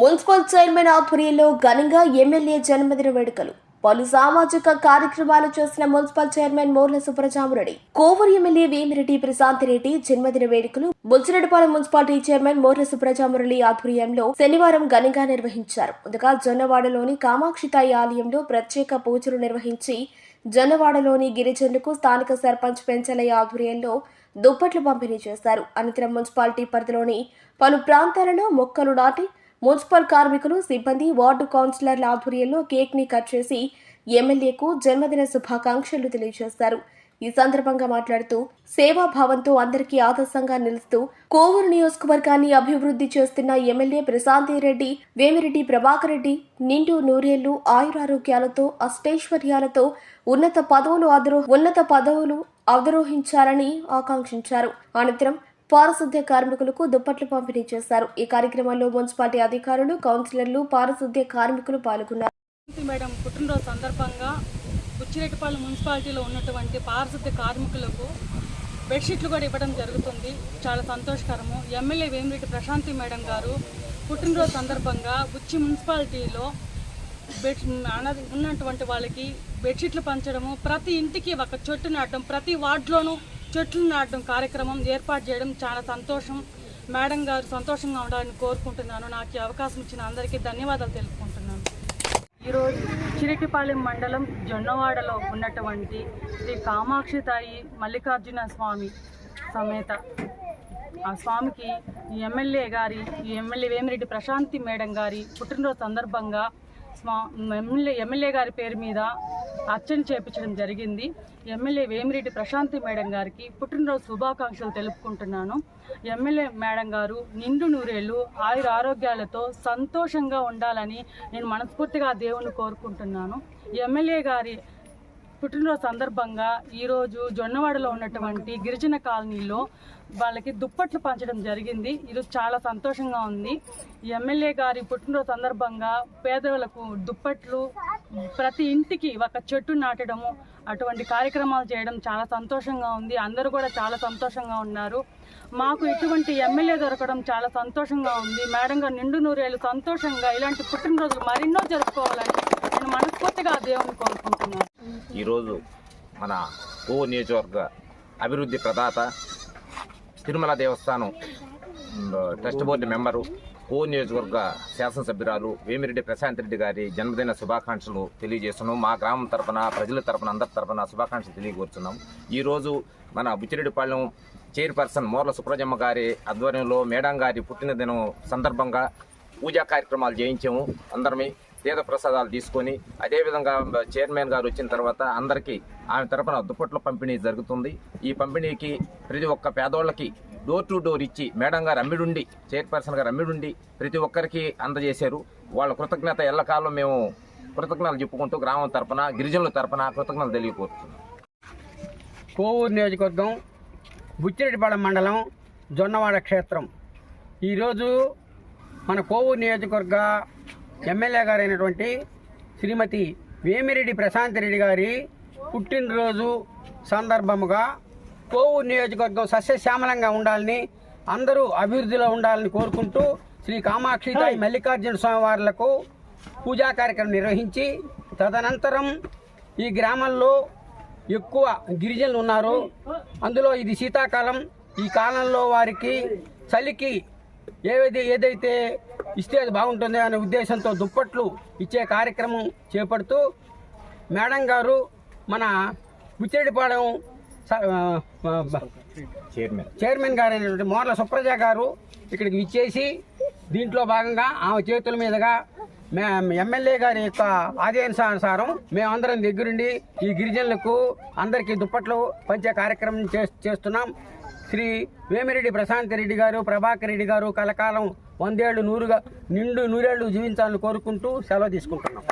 Municipal chairman ఆధ్వర్యంలో ఘనంగా MLA జన్మదిన వేడుకలు. పలు సామాజిక కార్యక్రమాలు చేసిన municipal chairman Morla Subrajamareddy Kovur MLA Vemireddy Prashanth Reddy జన్మదిన వేడుకలు బుచ్చిరెడ్డిపాలెం మున్సిపాలిటీ చైర్మన్ మోర్ల సుబ్రజామరెడ్డి ఆధ్వర్యంలో శనివారం ఘనంగా నిర్వహించారు. ముందుగా జొన్నవాడలోని కామాక్షితాయి ఆలయంలో ప్రత్యేక పూజలు నిర్వహించి జొన్నవాడలోని గిరిజనులకు స్థానిక సర్పంచ్ పెంచలయ్య ఆధ్వర్యంలో దుప్పట్లు పంపిణీ చేశారు. అనంతరం మున్సిపాలిటీ పరిధిలోని పలు ప్రాంతాలలో మొక్కలు నాటి మున్సిపల్ కార్మికులు సిబ్బంది వార్డు కౌన్సిలర్ల ఆధ్వర్యంలో కేక్ని కట్ చేసి ఎమ్మెల్యేకు జన్మదిన శుభాకాంక్షలు తెలియజేశారు. ఈ సందర్భంగా మాట్లాడుతూ సేవాభావంతో అందరికీ ఆదర్శంగా నిలుస్తూ కోవూరు నియోజకవర్గాన్ని అభివృద్ధి చేస్తున్న ఎమ్మెల్యే ప్రశాంతి రెడ్డి వేమిరెడ్డి ప్రభాకర్ రెడ్డి నిండు నూరేళ్ళు ఆయురారోగ్యాలతో అష్టైశ్వర్యాలతో ఉన్నత పదవులు ఉన్నత పదవులు అవరోహించాలని ఆకాంక్షించారు. అనంతరం పారిశుద్ధ్య కార్మికులకు దుప్పట్లు పంపిణీ చేశారు. ఈ కార్యక్రమంలో మున్సిపాలిటీ అధికారులు కౌన్సిలర్లు పారిశుద్ధ్య కార్మికులు పాల్గొన్నారు. మేడం? పుట్టినరోజు సందర్భంగా బుచ్చిరెడ్డిపాలెం మున్సిపాలిటీలో ఉన్నటువంటి పారిశుద్ధ్య కార్మికులకు బెడ్షీట్లు కూడా ఇవ్వడం జరుగుతుంది. చాలా సంతోషకరము. ఎమ్మెల్యే వేమిరెడ్డి ప్రశాంతి మేడం గారు పుట్టినరోజు సందర్భంగా బుచ్చి మున్సిపాలిటీలో బెడ్ అనాథ ఉన్నటువంటి వాళ్ళకి బెడ్షీట్లు పంచడము ప్రతి ఇంటికి ఒక చెట్టు నాటడం ప్రతి వార్డులోనూ చెట్లు నాటడం కార్యక్రమం ఏర్పాటు చేయడం చాలా సంతోషం. మేడం గారు సంతోషంగా ఉండాలని కోరుకుంటున్నాను. నాకు ఈ అవకాశం ఇచ్చిన అందరికీ ధన్యవాదాలు తెలుపుకుంటున్నాను. ఈరోజు చిరిటిపాలెం మండలం జొన్నవాడలో ఉన్నటువంటి శ్రీ కామాక్షి తాయి మల్లికార్జున స్వామి సమేత. ఆ స్వామికి ఈ ఎమ్మెల్యే గారి ఈ ఎమ్మెల్యే వేమిరెడ్డి ప్రశాంతి మేడం గారి పుట్టినరోజు సందర్భంగా స్వా ఎమ్మెల్యే ఎమ్మెల్యే గారి పేరు మీద అర్చన చేపించడం జరిగింది. ఎమ్మెల్యే వేమిరెడ్డి ప్రశాంతి మేడం గారికి పుట్టినరోజు శుభాకాంక్షలు తెలుపుకుంటున్నాను. ఎమ్మెల్యే మేడం గారు నిండు నూరేళ్ళు ఆయుర ఆరోగ్యాలతో సంతోషంగా ఉండాలని నేను మనస్ఫూర్తిగా దేవుని కోరుకుంటున్నాను. ఎమ్మెల్యే గారి పుట్టినరోజు సందర్భంగా ఈరోజు జొన్నవాడలో ఉన్నటువంటి గిరిజన కాలనీలో వాళ్ళకి దుప్పట్లు పంచడం జరిగింది. ఈరోజు చాలా సంతోషంగా ఉంది. ఎమ్మెల్యే గారి పుట్టినరోజు సందర్భంగా పేదలకు దుప్పట్లు ప్రతి ఇంటికి ఒక చెట్టు నాటడము అటువంటి కార్యక్రమాలు చేయడం చాలా సంతోషంగా ఉంది. అందరూ కూడా చాలా సంతోషంగా ఉన్నారు. మాకు ఇటువంటి ఎమ్మెల్యే దొరకడం చాలా సంతోషంగా ఉంది. మేడం గారు నిండు నూరేళ్ళు సంతోషంగా ఇలాంటి పుట్టినరోజులు మరెన్నో జరుపుకోవాలని నేను మనస్ఫూర్తిగా దేవుని కోరుకుంటున్నాను. ఈరోజు మన ఓ నియోజకవర్గ అభివృద్ధి ప్రదాత తిరుమల దేవస్థానం ట్రస్ట్ బోర్డు మెంబరు ఓ నియోజకవర్గ శాసనసభ్యురాలు వేమిరెడ్డి ప్రశాంత్ రెడ్డి గారి జన్మదిన శుభాకాంక్షలు తెలియజేస్తున్నాం. మా గ్రామం తరఫున ప్రజల తరపున అందరి తరపున శుభాకాంక్షలు తెలియకూరుతున్నాం ఈరోజు మన బుచ్చిరెడ్డిపాలెం చైర్పర్సన్ మోర్ల సుప్రజమ్మ గారి ఆధ్వర్యంలో మేడం గారి పుట్టినదినం సందర్భంగా పూజా కార్యక్రమాలు చేయించాము. అందరమే తీర్థ ప్రసాదాలు తీసుకొని అదేవిధంగా చైర్మన్ గారు వచ్చిన తర్వాత అందరికీ ఆమె తరపున దుప్పట్ల పంపిణీ జరుగుతుంది. ఈ పంపిణీకి ప్రతి ఒక్క పేదోళ్ళకి డోర్ టు డోర్ ఇచ్చి మేడం గారు అమ్మిడుండి చైర్పర్సన్ గారు అమ్మిడుండి ప్రతి ఒక్కరికి అందజేశారు. వాళ్ళ కృతజ్ఞత ఎల్లకాలం మేము కృతజ్ఞతలు చెప్పుకుంటూ గ్రామం తరపున గిరిజనుల తరపున కృతజ్ఞతలు తెలియకూరుతున్నాం కోవూరు నియోజకవర్గం బుచ్చిరెడ్డిపాలెం మండలం జొన్నవాడ క్షేత్రం. ఈరోజు మన కోవూరు నియోజకవర్గ ఎమ్మెల్యే గారైనటువంటి శ్రీమతి వేమిరెడ్డి ప్రశాంత్ రెడ్డి గారి పుట్టినరోజు సందర్భముగా కోవూరు నియోజకవర్గం సస్యశ్యామలంగా ఉండాలని అందరూ అభివృద్ధిలో ఉండాలని కోరుకుంటూ శ్రీ కామాక్షి తాయి మల్లికార్జున స్వామి వార్లకు పూజా కార్యక్రమం నిర్వహించి తదనంతరం ఈ గ్రామంలో ఎక్కువ గిరిజనులు ఉన్నారు. అందులో ఇది శీతాకాలం. ఈ కాలంలో వారికి చలికి ఏదైతే ఏదైతే ఇస్తే అది బాగుంటుంది అనే ఉద్దేశంతో దుప్పట్లు ఇచ్చే కార్యక్రమం చేపడుతూ మేడం గారు మన బుచ్చిరెడ్డిపాలెం చైర్మన్. చైర్మన్ గారైనటువంటి మోర్ల సుప్రజ గారు ఇక్కడికి విచ్చేసి దీంట్లో భాగంగా ఆమె చేతుల మీదుగా మే ఎమ్మెల్యే గారి యొక్క ఆదేశానుసారం మేమందరం దగ్గరుండి ఈ గిరిజనులకు అందరికీ దుప్పట్లు పంచే కార్యక్రమం చే- చేస్తున్నాం. శ్రీ వేమిరెడ్డి ప్రశాంత్ రెడ్డి గారు ప్రభాకర్ రెడ్డి గారు కలకాలం వందేళ్ళు నూరుగా నిండు నూరేళ్ళు జీవించాలని కోరుకుంటూ సెలవు తీసుకుంటున్నాం.